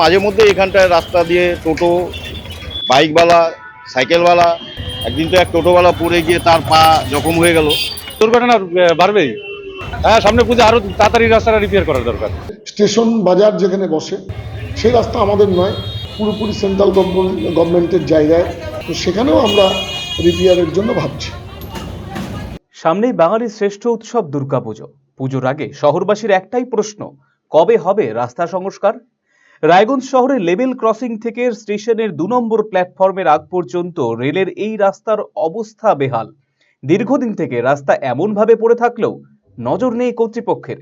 মাঝে মধ্যে এখানটায় রাস্তা দিয়ে টোটো বাইকওয়ালা সাইকেলওয়ালা একদিন তো এক টোটোওয়ালা পড়ে গিয়ে তার পা জখম হয়ে গেল। দুর্ঘটনা বাড়বেই। হ্যাঁ সামনে পুজো আরও তাড়াতাড়ি রাস্তাটা রিপেয়ার করা দরকার। স্টেশন বাজার যেখানে বসে সেই রাস্তা আমাদের নয় পুরোপুরি সেন্ট্রাল গভর্নমেন্টের জায়গায়। তো সেখানেও আমরা রিপেয়ারের জন্য ভাবছি। সামনেই বাঙালির শ্রেষ্ঠ উৎসব দুর্গাপুজো। পুজোর আগে শহরবাসীর একটাই প্রশ্ন কবে হবে রাস্তা সংস্কার? রায়গঞ্জ শহরে লেভেল ক্রসিং থেকে স্টেশনের দু নম্বর প্ল্যাটফর্মের আগ পর্যন্ত রেলের এই রাস্তার অবস্থা বেহাল। দীর্ঘদিন থেকে রাস্তা এমনভাবে পড়ে থাকলেও নজর নেই কর্তৃপক্ষের।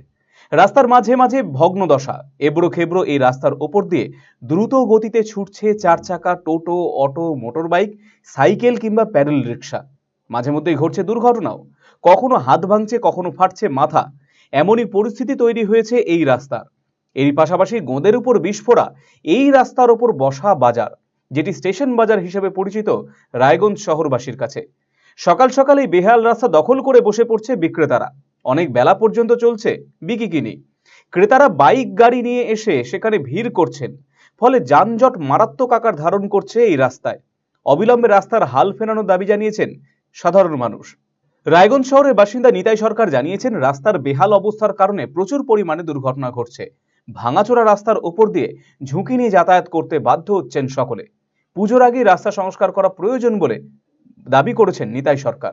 রাস্তার মাঝে মাঝে ভগ্নদশা এবড়ো খেবড়ো এই রাস্তার ওপর দিয়ে দ্রুত গতিতে ছুটছে চার চাকা, টোটো, অটো, মোটরবাইক, সাইকেল কিংবা প্যাডেল রিক্সা মাঝে মধ্যেই ঘটছে দুর্ঘটনাও। কখনো হাত ভাঙছে, কখনো ফাটছে মাথা। এমনই পরিস্থিতি তৈরি হয়েছে এই রাস্তার। এরই পাশাপাশি গোঁদের উপর বিস্ফোরা, এই রাস্তার ওপর বসা বাজার, যেটি স্টেশন বাজার হিসেবে পরিচিত রায়গঞ্জ শহরবাসীর কাছে। সকাল সকাল বেহাল রাস্তা দখল করে বসে পড়ছে বিক্রেতারা। অনেক বেলা পর্যন্ত চলছে বিকিকিনি ক্রেতারা বাইক, গাড়ি নিয়ে এসে সেখানে ভিড় করছেন, ফলে যানজট মারাত্মক আকার ধারণ করছে এই রাস্তায়। অবিলম্বে রাস্তার হাল ফেরানোর দাবি জানিয়েছেন সাধারণ মানুষ। রায়গঞ্জ শহরের বাসিন্দা নিতাই সরকার জানিয়েছেন, রাস্তার বেহাল অবস্থার কারণে প্রচুর পরিমাণে দুর্ঘটনা ঘটছে। ভাঙাচোরা রাস্তার ওপর দিয়ে ঝুঁকি নিয়ে যাতায়াত করতে বাধ্য হচ্ছেন সকলে। পুজোর আগেই রাস্তা সংস্কার করা প্রয়োজন বলে দাবি করেছেন নিতাই সরকার।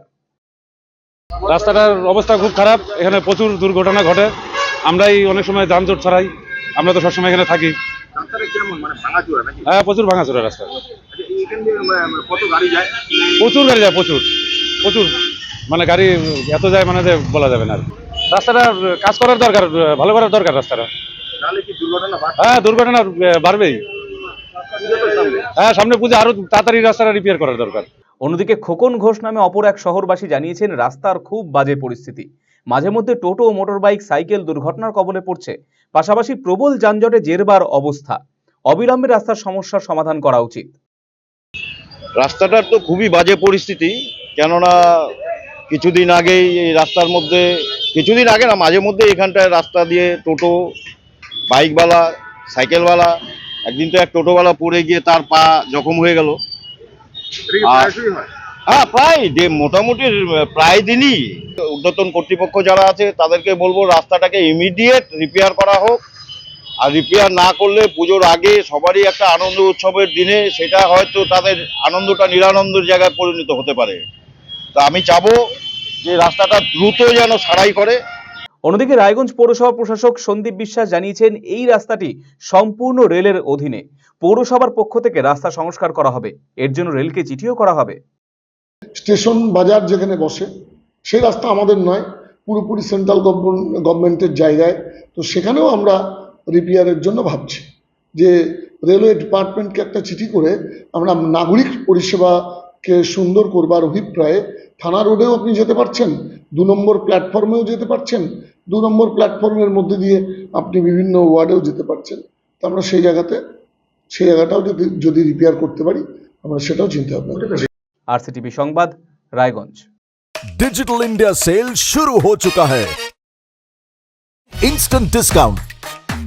রাস্তাটার অবস্থা খুব খারাপ। এখানে প্রচুর দুর্ঘটনা ঘটে। আমরাই অনেক সময় যানজট ছাড়াই। আমরা তো সবসময় এখানে থাকি। মানে হ্যাঁ প্রচুর ভাঙাচোরা রাস্তা। আচ্ছা মানে কত গাড়ি প্রচুর গাড়ি যায় প্রচুর। প্রচুর। মানে গাড়ি এত যায় মানে যে বলা যাবে না আর রাস্তাটা কাজ করার দরকার ভালো করার দরকার রাস্তাটা। তাহলে কি দুর্ঘটনা বাড়ছে? হ্যাঁ দুর্ঘটনা বাড়বেই। হ্যাঁ সামনে পুজো আরও তাড়াতাড়ি রাস্তাটা রিপেয়ার করার দরকার। অন্যদিকে খোকন ঘোষ নামে অপর এক শহরবাসী জানিয়েছেন রাস্তার খুব বাজে পরিস্থিতি। মাঝে মধ্যে টোটো ও মোটরবাইক সাইকেল দুর্ঘটনার কবলে পড়ছে। পাশাপাশি প্রবল যানজটে জেরবার অবস্থা। অবিলম্বে রাস্তার সমস্যার সমাধান করা উচিত। রাস্তাটার তো খুবই বাজে পরিস্থিতি কেননা কিছুদিন আগেই এই রাস্তার মধ্যে কিছুদিন আগে না মাঝে মধ্যে এখানটায় রাস্তা দিয়ে টোটো বাইকওয়ালা সাইকেলওয়ালা একদিন তো এক টোটোওয়ালা পড়ে গিয়ে তার পা জখম হয়ে গেল। হয়? প্রায় যে মোটামুটি প্রায় দিনই। ঊর্ধ্বতন কর্তৃপক্ষ যারা আছে তাদেরকে বলব রাস্তাটাকে ইমিডিয়েট রিপেয়ার করা হোক। আর রিপেয়ার না করলে পুজোর আগে সবারই একটা আনন্দ উৎসবের দিনে সেটা হয়তো তাদের আনন্দটা নিরানন্দের জায়গায় পরিণত হতে পারে। তা আমি চাবো যে রাস্তাটা দ্রুত যেন সারাই করে। অন্যদিকে রায়গঞ্জ পৌরসভা প্রশাসক সন্দীপ বিশ্বাস জানিয়েছেন, এই রাস্তাটি সম্পূর্ণ রেলের অধীনে। পৌরসভার পক্ষ থেকে রাস্তা সংস্কার করা হবে। এর জন্য রেলকে চিঠিও করা হবে। স্টেশন বাজার যেখানে বসে, সেই রাস্তা আমাদের নয়, পুরোপুরি সেন্ট্রাল গভর্নমেন্টের জায়গায়। তো সেখানেও আমরা রিপেয়ারের জন্য ভাবছি যে রেলওয়ে ডিপার্টমেন্টকে একটা চিঠি করে আমরা নাগরিক পরিষেবাকে সুন্দর করবার অভিপ্রায়ে থানা রোডেও আপনি যেতে পারছেন দু নম্বর প্ল্যাটফর্মেও যেতে পারছেন দু নম্বর প্ল্যাটফর্মের মধ্যে দিয়ে আপনি বিভিন্ন ওয়ার্ডেও যেতে পারছেন তো আমরা সেই জায়গাতে সেই জায়গাটাও যদি যদি রিপেয়ার করতে পারি আমরা সেটাও চিন্তা ভাবনা করছি। আরসিটিভি সংবাদ রায়গঞ্জ डिजिटल इंडिया सेल शुरू हो चुका है इंस्टेंट डिस्काउंट